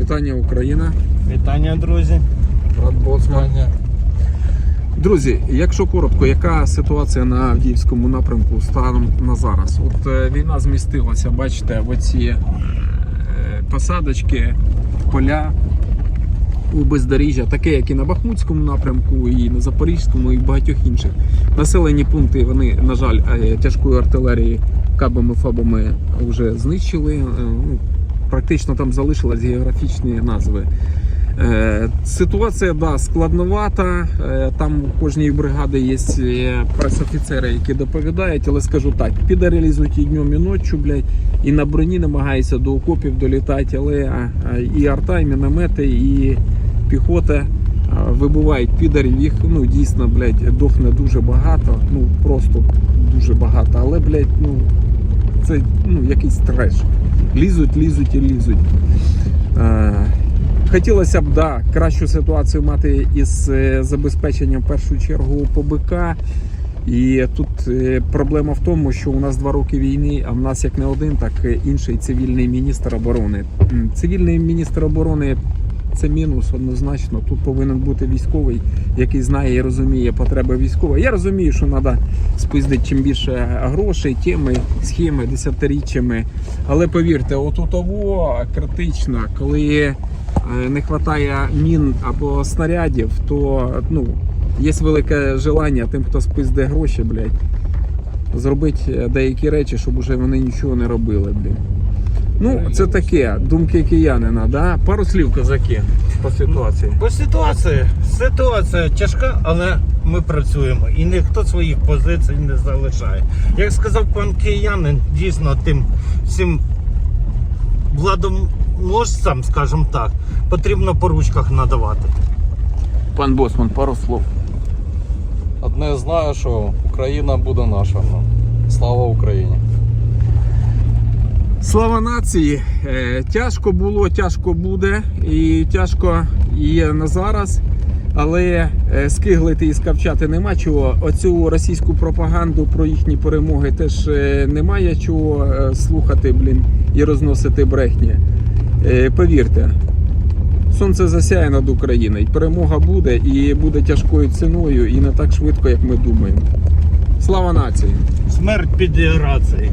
Вітання Україна. Вітання, друзі. Брат Боцман. Друзі, якщо коротко, яка ситуація на Авдіївському напрямку станом на зараз? От е, війна змістилася, бачите, в оці е, посадочки, поля у бездоріжжя, таке, як і на Бахмутському напрямку, і на Запорізькому, і багатьох інших. Населені пункти вони, на жаль, е, тяжкою артилерією, кабами, фабами вже знищили. Е, ну, Практично там залишились географічні назви. Е, Ситуація да, складновата. Е, Там у кожній бригади є пресофіцери, які доповідають, але скажу так: підарелізують і днем, і ночі, блядь, і на броні намагаються до окопів долітати, але і арта, і міномети, і піхота а, вибивають підарів. Їх ну, дійсно блядь, дохне дуже багато, ну просто дуже багато. Але, блядь, ну це ну, якийсь треш. Лізуть, лізуть і лізуть. Е, Хотілося б да, кращу ситуацію мати із е, забезпеченням в першу чергу по БК. І тут е, проблема в тому, що у нас два роки війни, а в нас як не один, так і інший цивільний міністр оборони. Цивільний міністр оборони це мінус однозначно. Тут повинен бути військовий, який знає і розуміє потреби військової. Я розумію, що треба спиздити чим більше грошей, теми, схеми, десятиріччями. Але повірте, отут того критично, коли е, не вистачає мін або снарядів, то ну, є велике желання тим, хто спизде гроші, блядь, зробити деякі речі, щоб уже вони нічого не робили, блін. Ну, це таке, думки киянина, да? Пару слів козаки по ситуації. По ситуації. Ситуація тяжка, але ми працюємо. І ніхто своїх позицій не залишає. Як сказав пан киянин, дійсно тим всім владоможцям, скажімо так, потрібно по ручках надавати. Пан Босман, пару слов. Одне знаю, що Україна буде наша. Слава Україні! Слава нації! Е, Тяжко було, тяжко буде, і тяжко є на зараз. Але е, скиглити і скавчати нема чого. Оцю російську пропаганду про їхні перемоги теж е, немає чого слухати, блін, і розносити брехні. Повірте, сонце засяє над Україною. Перемога буде і буде тяжкою ціною, і не так швидко, як ми думаємо. Слава нації! Смерть під рацією.